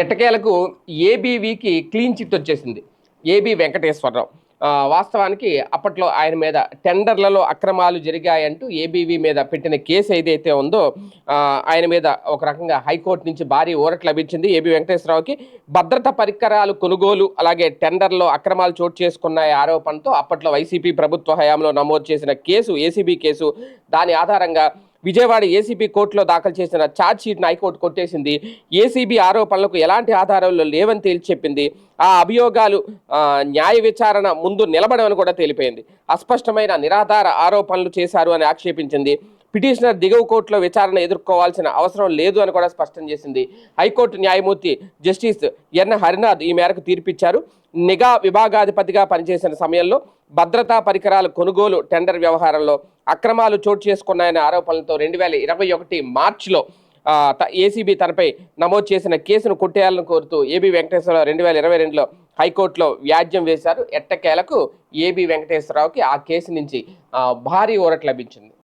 ఎట్టకేలకు ఏబీవీకి clean chit వచ్చేసింది. ఏబీ వెంకటేశ్వరరావు. వాస్తవానికి అప్పట్లో ఆయన మీద టెండర్లలో అక్రమాలు జరిగాయంటూ ఏబీవీ మీద పెట్టిన కేసు ఏదైతే ఉందో ఆయన మీద ఒక రకంగా హైకోర్టు నుంచి భారీ ఊరట లభించింది ఏబీ వెంకటేశ్వరరావుకి. భద్రత పరికరాలు కొనుగోలు అలాగే టెండర్లో అక్రమాలు చోటు చేసుకున్న ఆరోపణతో అప్పట్లో వైసీపీ ప్రభుత్వ హయాంలో నమోదు చేసిన కేసు ఏసీబీ కేసు దాని ఆధారంగా విజయవాడ ఏసీబీ కోర్టులో దాఖలు చేసిన ఛార్జ్ షీట్ను హైకోర్టు కొట్టేసింది. ఏసీబీ ఆరోపణలకు ఎలాంటి ఆధారాలు లేవని తేల్చి చెప్పింది. ఆ అభియోగాలు న్యాయ విచారణ ముందు నిలబడవని కూడా తెలిపింది అస్పష్టమైన నిరాధార ఆరోపణలు చేశారు అని ఆక్షేపించింది. పిటిషనర్ దిగువ కోర్టులో విచారణ ఎదుర్కోవాల్సిన అవసరం లేదు అని కూడా స్పష్టం చేసింది. హైకోర్టు న్యాయమూర్తి జస్టిస్ ఎన్. హరినాథ్ ఈ మేరకు తీర్పిచ్చారు. నిఘా విభాగాధిపతిగా పనిచేసిన సమయంలో భద్రతా పరికరాల కొనుగోలు టెండర్ వ్యవహారంలో అక్రమాలు చోటు చేసుకున్నాయనే ఆరోపణలతో రెండు వేల ఇరవై ఒకటి మార్చిలో ఏసీబీ తనపై నమోదు చేసిన కేసును కొట్టేయాలని కోరుతూ ఏబీ వెంకటేశ్వరరావు రెండు వేల ఇరవై రెండులో హైకోర్టులో వ్యాజ్యం వేశారు. ఎట్టకేలకు ఏబీ వెంకటేశ్వరరావుకి ఆ కేసు నుంచి భారీ ఊరట లభించింది.